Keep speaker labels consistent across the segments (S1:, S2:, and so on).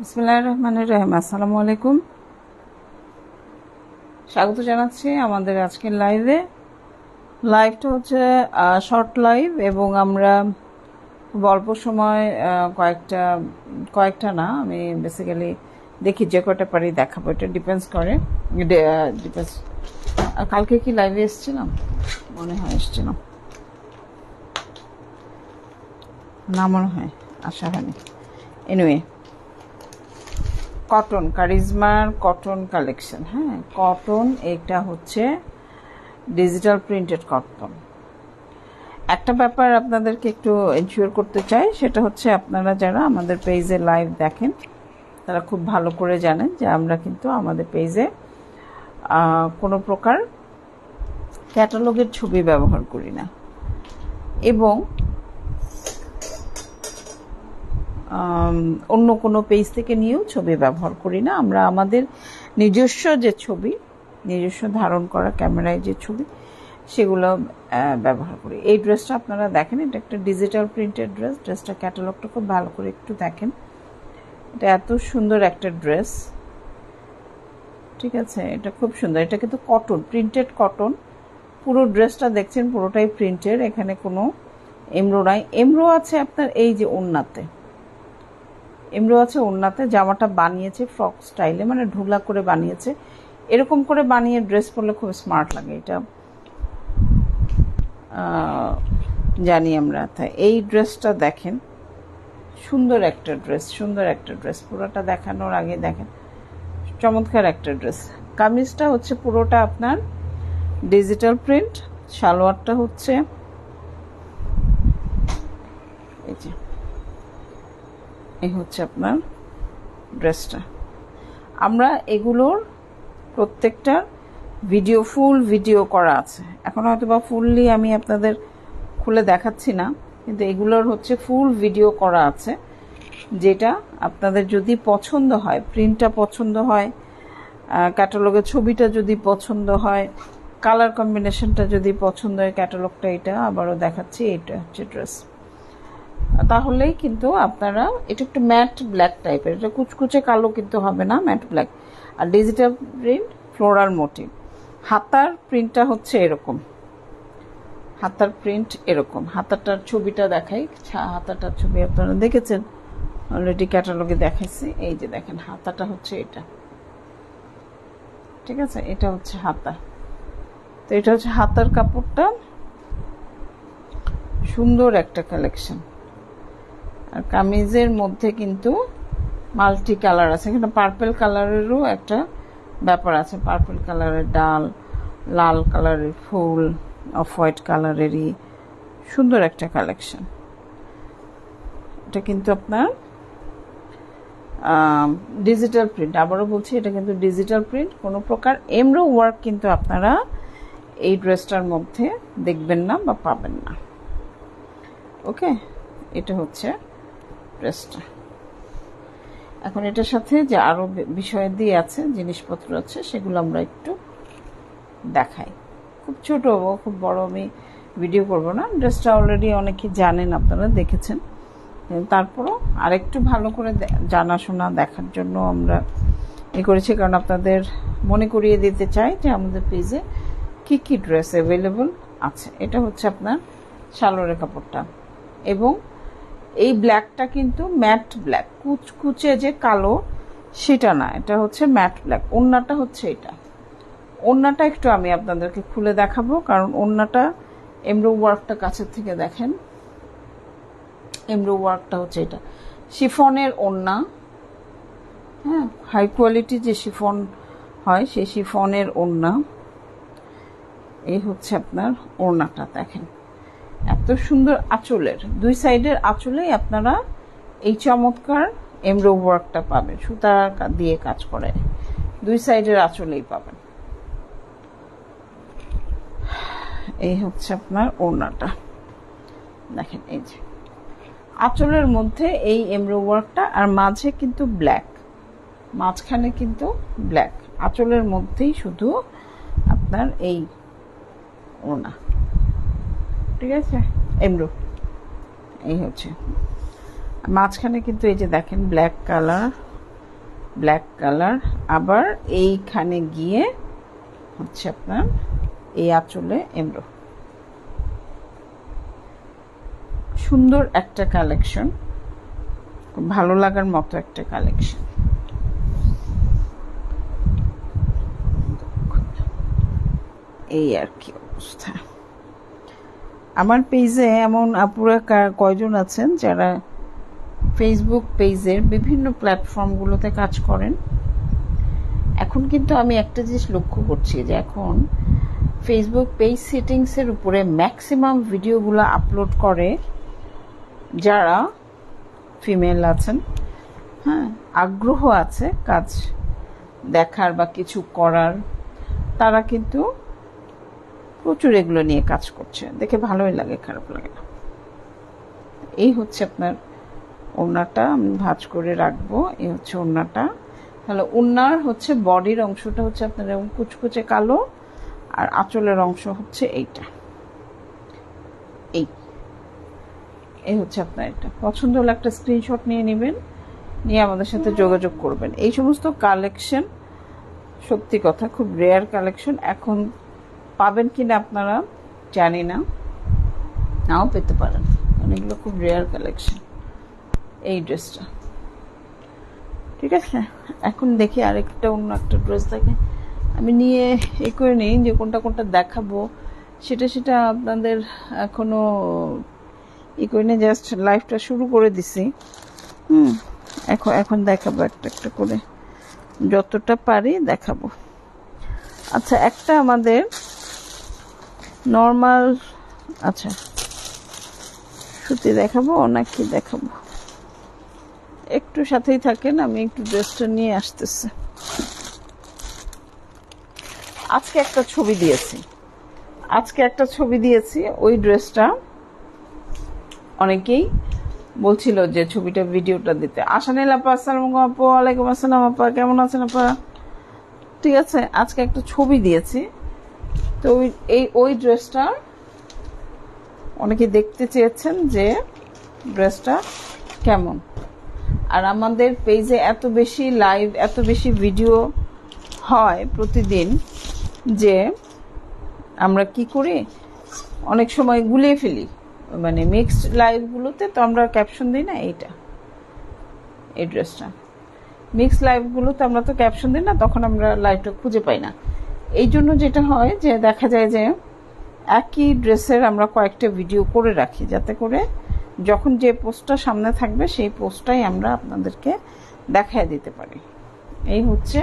S1: বিসমিল্লাহির রহমানির রহিম। আসসালামু আলাইকুম স্বাগত জানাচ্ছি আমাদের আজকের লাইভে লাইভটা হচ্ছে শর্ট লাইভ এবং আমরা অল্প সময় কয়েকটা কয়েকটা না, আমি বেসিক্যালি দেখি যে কয়টা পারি দেখাবো। এটা ডিপেন্ডস করে। ডিপেন্ডস কালকে কি লাইভে এসেছিলাম? মনে হয় এসেছিলাম না মনে হয়, আশা হয়নি। এনিওয়ে কটন কারিজমার কটন কালেকশন হ্যাঁ? কটন এটা হচ্ছে ডিজিটাল প্রিন্টেড কটন একটা ব্যাপার আপনাদেরকে একটু এনশিওর করতে চাই, সেটা হচ্ছে আপনারা যারা আমাদের পেজে লাইভ দেখেন, তারা খুব ভালো করে জানেন যে আমরা কিন্তু আমাদের পেজে কোনো প্রকার ক্যাটালগের ছবি ব্যবহার করি না। এবং অন্য কোনো পেজ থেকে নিয়েও ছবি ব্যবহার করি না। আমরা আমাদের নিজস্ব যে ছবি, নিজস্ব ধারণ করা ক্যামেরায় যে ছবি, সেগুলো ব্যবহার করি। এই ড্রেসটা আপনারা দেখেন, এটা একটা ডিজিটাল প্রিন্টেড ড্রেস ড্রেসটা ক্যাটালগটা খুব ভালো করে একটু দেখেন। এটা এত সুন্দর একটা ড্রেস ঠিক আছে? এটা খুব সুন্দর। এটা কিন্তু কটন প্রিন্টেড কটন পুরো ড্রেসটা দেখছেন, পুরোটাই প্রিন্টেড এখানে কোনো এমরো নাই। এমরো আছে আপনার এই যে ওন্নাতে এমরো আছে ওড়নাতে, জামাটা বানিয়েছে ফ্রক স্টাইলে মানে ঢুলা করে বানিয়েছে। এরকম করে বানিয়ে ড্রেস পরলে খুব স্মার্ট লাগে এটা। জানি আমরা। এই ড্রেসটা দেখেন। সুন্দর একটা ড্রেস, সুন্দর একটা ড্রেস। পুরোটা দেখানোর আগে দেখেন। চমৎকার একটা ড্রেস। কামিজটা হচ্ছে পুরোটা আপনার ডিজিটাল প্রিন্ট, সালোয়ারটা হচ্ছে এই যে এই হচ্ছে আপনার ড্রেসটা। আমরা এগুলোর প্রত্যেকটা ভিডিও, ফুল ভিডিও করা আছে। এখন হয়তো বা ফুললি আমি আপনাদের খুলে দেখাচ্ছি না, কিন্তু এগুলোর হচ্ছে ফুল ভিডিও করা আছে, যেটা আপনাদের যদি পছন্দ হয়, প্রিন্টটা পছন্দ হয় ক্যাটালগের ছবিটা যদি পছন্দ হয়, কালার কম্বিনেশনটা যদি পছন্দ হয়, ক্যাটালগটা এটা, আবারও দেখাচ্ছি, এটা হচ্ছে ড্রেস। তাহলেই কিন্তু আপনারা, এটা একটু ম্যাট ব্ল্যাক টাইপের, এটা কুচকুচে কালো কিন্তু হবে না, ম্যাট ব্ল্যাক। আর ডিজিটাল প্রিন্ট, ফ্লোরাল মোটিভ। হাতার প্রিন্টটা হচ্ছে এরকম। হাতার প্রিন্ট এরকম। হাতাটার ছবিটা দেখাই। হাতাটার ছবি আপনারা দেখেছেন? অলরেডি ক্যাটালগে দেখাইছি। এই যে দেখেন, হাতাটা হচ্ছে এটা। ঠিক আছে? এটা হচ্ছে হাতা। তো এটা হচ্ছে হাতার কাপড়টা। সুন্দর একটা কালেকশন। আর কামিজের মধ্যে কিন্তু মাল্টি কালার আছে। এখানে পার্পেল কালারেরও একটা ব্যাপার আছে। পার্পেল কালারের ডাল, লাল কালারের ফুল, অফ হোয়াইট কালারেরই সুন্দর একটা কালেকশন। এটা কিন্তু আপনার ডিজিটাল প্রিন্ট আবারও বলছি, এটা কিন্তু ডিজিটাল প্রিন্ট কোনো প্রকার এমরো ওয়ার্ক কিন্তু আপনারা এই ড্রেসটার মধ্যে দেখবেন না বা পাবেন না। ওকে? এটা হচ্ছে ড্রেসটা এখন এটার সাথে যে আরও বিষয় দিয়ে আছে, জিনিসপত্র আছে, সেগুলো আমরা একটু দেখাই। খুব ছোট খুব বড়, আমি ভিডিও করব না। ড্রেসটা অলরেডি অনেকে জানেন, আপনারা দেখেছেন। তারপরও আরেকটু ভালো করে জানাশোনা দেখার জন্য আমরা এ করেছি, কারণ আপনাদের মনে করিয়ে দিতে চাই যে আমাদের পেজে কী কী ড্রেস অ্যাভেলেবল আছে। এটা হচ্ছে আপনার সালোয়ারের কাপড়টা। এবং এই ব্ল্যাকটা কিন্তু ম্যাট ব্ল্যাক কুচকুচে যে কালো, সেটা না, এটা হচ্ছে ম্যাট ব্ল্যাক ওন্নাটা হচ্ছে এটা। ওন্নাটা একটু আমি আপনাদেরকে খুলে দেখাবো, কারণ ওন্নাটা এমব্রো ওয়ার্কটা কাছের থেকে দেখেন। এমব্রো ওয়ার্কটা হচ্ছে এটা। শিফনের ওন্না হ্যাঁ হাই কোয়ালিটি যে শিফন হয় সেই শিফনের ওন্না এই হচ্ছে আপনার ওড়নাটা, দেখেন। এত সুন্দর আঁচলের। দুই সাইডের আঁচলেই আপনারা এই চমৎকার এমব্রো ওয়ার্কটা পাবেন, সুতা দিয়ে কাজ করে। দুই সাইডের আঁচলেই পাবেন। এই হচ্ছে আপনার ওড়নাটা। দেখেন, এই যে। আঁচলের মধ্যে এই এমব্রো ওয়ার্কটা, আর মাঝে কিন্তু ব্ল্যাক। মাঝখানে কিন্তু ব্ল্যাক। আঁচলের মধ্যেই শুধু আপনার এই ওড়না। ঠিক আছে? এমব্রো এই হচ্ছে। মাঝখানে কিন্তু এই যে দেখেন ব্ল্যাক কালার ব্ল্যাক কালার আবার এইখানে গিয়ে হচ্ছে আপনার এই আঁচলে এমরো। সুন্দর একটা কালেকশন ভালো লাগার মতো একটা কালেকশন এই আর কি অবস্থা। আমার পেজে এমন আপুরা কয়জন আছেন যারা ফেসবুক পেজের বিভিন্ন প্ল্যাটফর্মগুলোতে কাজ করেন? এখন কিন্তু আমি একটা জিনিস লক্ষ্য করছি যে এখন ফেসবুক পেজ সেটিংসের উপরে ম্যাক্সিমাম ভিডিওগুলো আপলোড করে যারা ফিমেল আছেন হ্যাঁ আগ্রহ আছে কাজ দেখার বা কিছু করার, তারা কিন্তু প্রচুর এগুলো নিয়ে কাজ করছে। দেখে ভালোই লাগে, খারাপ লাগে না। এই হচ্ছে আপনার ওড়নাটা, আমি ভাজ করে রাখব, এই হচ্ছে ওড়নাটা। তাহলে ওড়নার হচ্ছে বডির অংশটা হচ্ছে আপনার এরকম কুচকুচে কালো, আর আঁচলের অংশ হচ্ছে এইটা। এই। এই হচ্ছে আপনার এটা। পছন্দ হলে একটা স্ক্রিনশট নিয়ে নেবেন, নিয়ে আমাদের সাথে যোগাযোগ করবেন। এই সমস্ত কালেকশন সত্যি কথা, খুব রেয়ার কালেকশন এখন পাবেন কি না আপনারা জানি না। নাও পেতে পারেন। এগুলো খুব রেয়ার কালেকশন এই ড্রেসটা ঠিক আছে? এখন দেখি আরেকটা অন্য একটা ড্রেস দেখে। আমি নিয়ে এ করে নিই যে কোনটা কোনটা দেখাবো। সেটা সেটা আপনাদের এখনও ই করে নিয়ে জাস্ট লাইফটা শুরু করে দিছি। হুম, এখন এখন দেখাবো একটা একটা করে। যতটা পারি দেখাবো। আচ্ছা একটা আমাদের নর্মাল আচ্ছা। সুতি দেখাবো, নাকি দেখাবো? একটু সাথেই থাকেন, আমি একটু ড্রেসটা নিয়ে আসতেছি। আজকে একটা ছবি দিয়েছি। আজকে একটা ছবি দিয়েছি, ওই ড্রেসটা অনেকেই বলছিল যে ছবিটা ভিডিওটা দিতে। আসানিল আপা, আসসালাম আপু, ওয়ালাইকুম আসসালাম আপা, কেমন আছেন আপা? ঠিক আছে, আজকে একটা ছবি দিয়েছি। তো ওই, এই, ওই ড্রেসটা অনেকে দেখতে চেয়েছেন যে ড্রেসটা কেমন। আর আমাদের পেজে এত বেশি লাইভ এত বেশি ভিডিও হয় প্রতিদিন যে আমরা কি করি? অনেক সময় গুলিয়ে ফেলি। মানে মিক্সড লাইভগুলোতে তো আমরা ক্যাপশন দিই না এইটা, এই ড্রেসটা মিক্সড লাইভগুলোতে আমরা তো ক্যাপশন দিই না, তখন আমরা লাইভটা খুঁজে পাই না। এই জন্য যেটা হয় যে দেখা যায় যে একই ড্রেসের আমরা কয়েকটা ভিডিও করে রাখি, যাতে করে যখন যে পোস্টটা সামনে থাকবে সেই পোস্টটাই আমরা আপনাদেরকে দেখায় দিতে পারি। এই হচ্ছে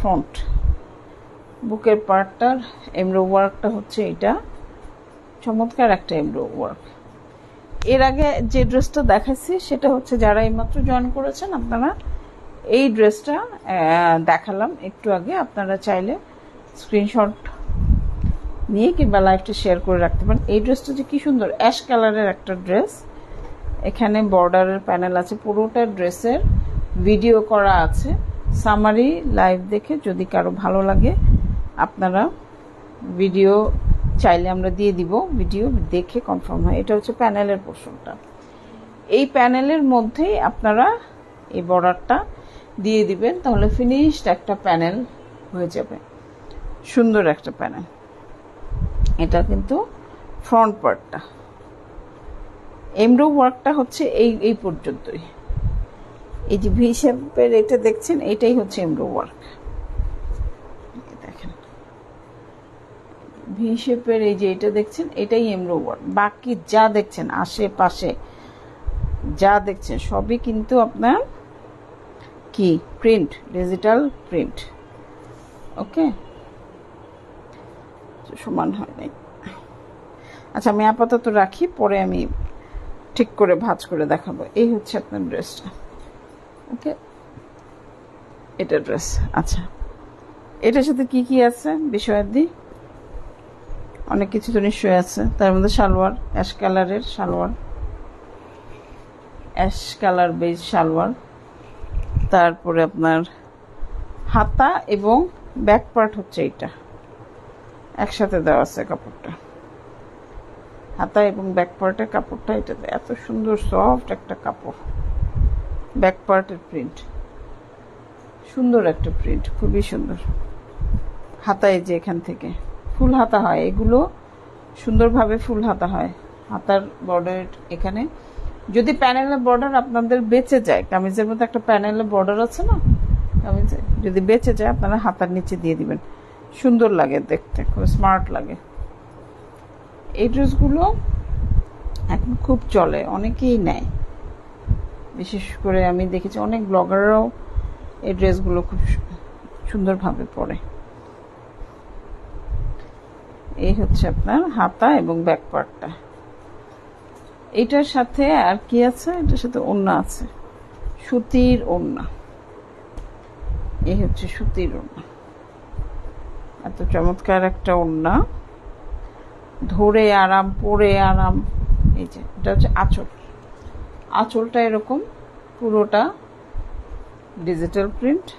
S1: ফ্রন্ট বুকের পার্টটার এমরো ওয়ার্কটা হচ্ছে এটা চমৎকার একটা এমব্রো ওয়ার্ক। এর আগে যে ড্রেসটা দেখাচ্ছি সেটা হচ্ছে যারা এইমাত্র জয়েন করেছেন আপনারা এই ড্রেসটা দেখালাম একটু আগে। আপনারা চাইলে স্ক্রিনশট নিয়ে কিংবা লাইভটা শেয়ার করে রাখতে পারেন। এই ড্রেসটা যে কি সুন্দর অ্যাশ কালারের একটা ড্রেস এখানে বর্ডারের প্যানেল আছে, পুরোটা ড্রেসের ভিডিও করা আছে। সামারি লাইভ দেখে যদি কারও ভালো লাগে, আপনারা ভিডিও চাইলে আমরা দিয়ে দিব। ভিডিও দেখে কনফার্ম হয়। এটা হচ্ছে প্যানেলের পোর্শনটা এই প্যানেলের মধ্যেই আপনারা এই বর্ডারটা দিয়ে দিবেন, তাহলে ফিনিশড একটা প্যানেল হয়ে যাবে। সুন্দর একটা প্যানেল এটা কিন্তু ফ্রন্ট পার্টটা এমব্রো ওয়ার্কটা হচ্ছে এই এই পর্যন্তই। এই যে ভি শেপের এটা দেখছেন, এটাই হচ্ছে এমব্রো ওয়ার্ক দেখেন। ভি শেপের এই যে এটা দেখছেন, এটাই এমব্রো ওয়ার্ক বাকি যা দেখছেন, আশেপাশে যা দেখছেন, সবই কিন্তু আপনার কি? প্রিন্ট ডিজিটাল প্রিন্ট ওকে সমান হয় নাই। আচ্ছা আমি আপাতত রাখি, পরে আমি ঠিক করে ভাজ করে দেখাবো। এই হচ্ছে আপনার ড্রেসটা। ওকে এটা ড্রেস। আচ্ছা। এটার সাথে কি কি আছে? বিষয়াদি? অনেক কিছু তো নিশ্চয়ই আছে। তার মধ্যে সালোয়ার অ্যাশ কালারের salwar. Ash colour beige salwar. তারপরে আপনার হাতা এবং ব্যাক পার্ট হচ্ছে এইটা। একসাথে দেওয়া আছে কাপড়টা। হাতা এবং ব্যাক পার্টের কাপড়টা এটাতে। এত সুন্দর সফট একটা কাপড়। ব্যাক পার্টের প্রিন্ট সুন্দর একটা প্রিন্ট খুবই সুন্দর। হাতায় যে এখান থেকে। ফুল হাতা হয়। এগুলো সুন্দরভাবে ফুল হাতা হয়। হাতার বর্ডার এখানে যদি প্যানেলের বর্ডার আপনাদের বেঁচে যায়, কামিজের মধ্যে একটা প্যানেলের বর্ডার আছে না? কামিজে, যদি বেঁচে যায়, আপনারা হাতার নিচে দিয়ে দিবেন। সুন্দর লাগে দেখতে, খুব স্মার্ট লাগে। এই ড্রেসগুলো এখন খুব চলে, অনেকেই নেয়। বিশেষ করে আমি দেখেছি অনেক ব্লগাররাও এই ড্রেসগুলো খুব সুন্দরভাবে পরে। এই হচ্ছে আপনার হাতা এবং ব্যাক পার্টটা এটার সাথে আর কি আছে? এটার সাথে ওড়না আছে। সুতির ওড়না। এই হচ্ছে সুতির ওড়না। এত চমৎকার একটা ওড়না। ধরে আরাম, পরে আরাম। এই যে, এটা হচ্ছে আঁচল। আঁচলটা এরকম, পুরোটা ডিজিটাল প্রিন্ট।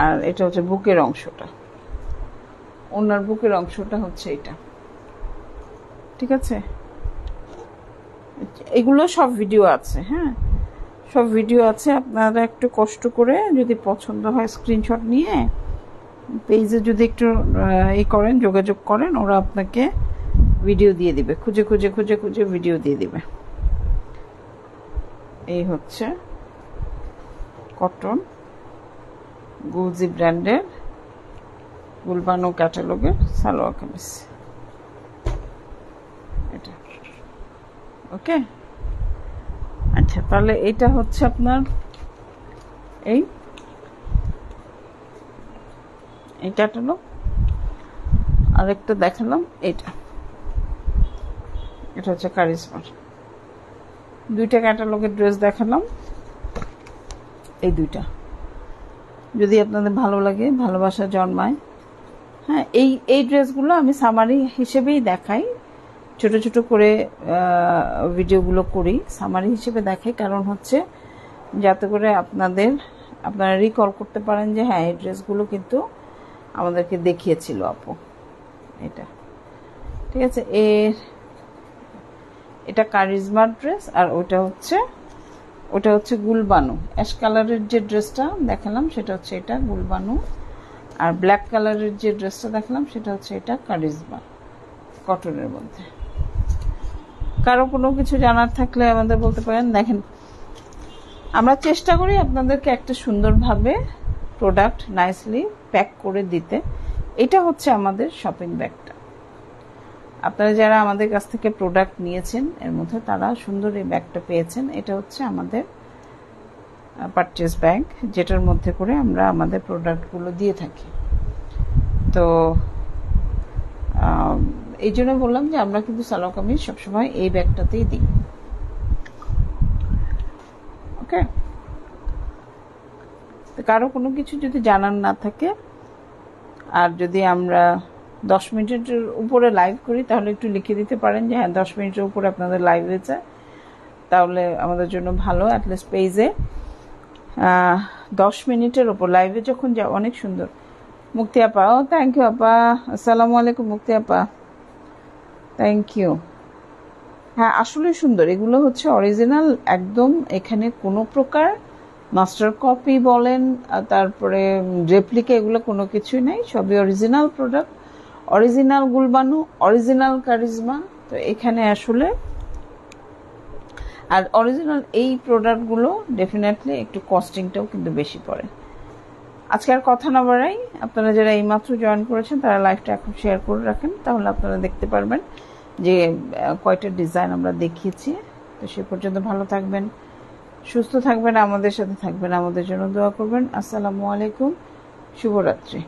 S1: আর এটা হচ্ছে বুকের অংশটা। ওনার বুকের অংশটা হচ্ছে এটা। ঠিক আছে? এগুলো সব ভিডিও আছে হ্যাঁ? সব ভিডিও আছে, আপনারা একটু কষ্ট করে যদি পছন্দ হয় স্ক্রিনশট নিয়ে পেজে যদি একটু ই করেন, যোগাযোগ করেন, ওরা আপনাকে ভিডিও দিয়ে দিবে। খুঁজে খুঁজে খুঁজে খুঁজে ভিডিও দিয়ে দিবে। এই হচ্ছে কটন গুলজি ব্র্যান্ডের গুলবানো ক্যাটালগের সালোয়ার কামিজ। এটা। ওকে? আচ্ছা তাহলে এটা হচ্ছে আপনার এই। এই ক্যাটালগ আরেকটা দেখালাম এটা এটা হচ্ছে কারিজমার। দুইটা ক্যাটালগের ড্রেস দেখালাম, এই দুইটা। যদি আপনাদের ভালো লাগে, ভালোবাসা জন্মায়। হ্যাঁ এই এই ড্রেসগুলো আমি সামারি হিসেবেই দেখাই। ছোট ছোট করে ভিডিওগুলো করি সামারি হিসেবে দেখাই। কারণ হচ্ছে, যাতে করে আপনাদের, আপনারা রিকল করতে পারেন যে হ্যাঁ এই ড্রেসগুলো কিন্তু আমাদেরকে দেখিয়েছিল আপু। এটা। ঠিক আছে, এর, এটা কারিজমার ড্রেস আর ওটা হচ্ছে ওটা হচ্ছে গুলবানু। অ্যাশ কালারের যে ড্রেসটা দেখালাম, সেটা হচ্ছে এটা, গুলবানু। আর ব্ল্যাক কালারের যে ড্রেসটা দেখালাম, সেটা হচ্ছে এটা কারিজমা, কটনের মধ্যে। কারও কোনো কিছু জানার থাকলে আমাদের বলতে পারেন। দেখেন, আমরা চেষ্টা করি আপনাদেরকে একটা সুন্দরভাবে প্রোডাক্ট নাইসলি প্যাক করে দিতে। এটা হচ্ছে আমাদের শপিং ব্যাগটা আপনারা যারা আমাদের কাছ থেকে প্রোডাক্ট নিয়েছেন, এর মধ্যে তারা সুন্দর এই ব্যাগটা পেয়েছেন। এটা হচ্ছে আমাদের পারচেস ব্যাগ যেটার মধ্যে করে আমরা আমাদের প্রোডাক্টগুলো দিয়ে থাকি। তো এই জন্য বললাম যে আমরা কিন্তু সালোয়ার কামিজ সবসময় এই ব্যাগটাতেই দিই। ওকে? কারও কোনো কিছু যদি জানার না থাকে, আর যদি আমরা দশ মিনিটের উপরে লাইভ করি, তাহলে একটু লিখে দিতে পারেন যে হ্যাঁ দশ মিনিটের উপরে আপনাদের লাইভ হয়েছে। তাহলে আমাদের জন্য ভালো অ্যাটলিস্ট পেজে দশ মিনিটের ওপর লাইভে যখন যা, অনেক সুন্দর। মুক্তি আপা, ও থ্যাংক ইউ আপা। আসসালামু আলাইকুম মুক্তি আপা। থ্যাংক ইউ হ্যাঁ আসলে সুন্দর। এগুলো হচ্ছে অরিজিনাল একদম এখানে কোনো প্রকার মাস্টার কপি বলেন তারপরে রেপ্লিকা এগুলো কোনো কিছুই নাই, সবই original product original Gulbanu original Karishma তো এখানে আসলে আর অরিজিনাল এই প্রোডাক্টগুলো ডেফিনেটলি একটু কস্টিংটাও কিন্তু বেশি পড়ে। আজকে আর কথা না বাড়াই, আপনারা যারা এইমাত্র জয়েন করেছেন, তারা লাইভটা এখন শেয়ার করে রাখেন, তাহলে আপনারা দেখতে পারবেন। যে কয়টা ডিজাইন আমরা দেখিয়েছি, তো সে পর্যন্ত ভালো থাকবেন, সুস্থ থাকবেন, আমাদের সাথে থাকবেন, আমাদের জন্য দোয়া করবেন। আসসালামু আলাইকুম, শুভরাত্রি।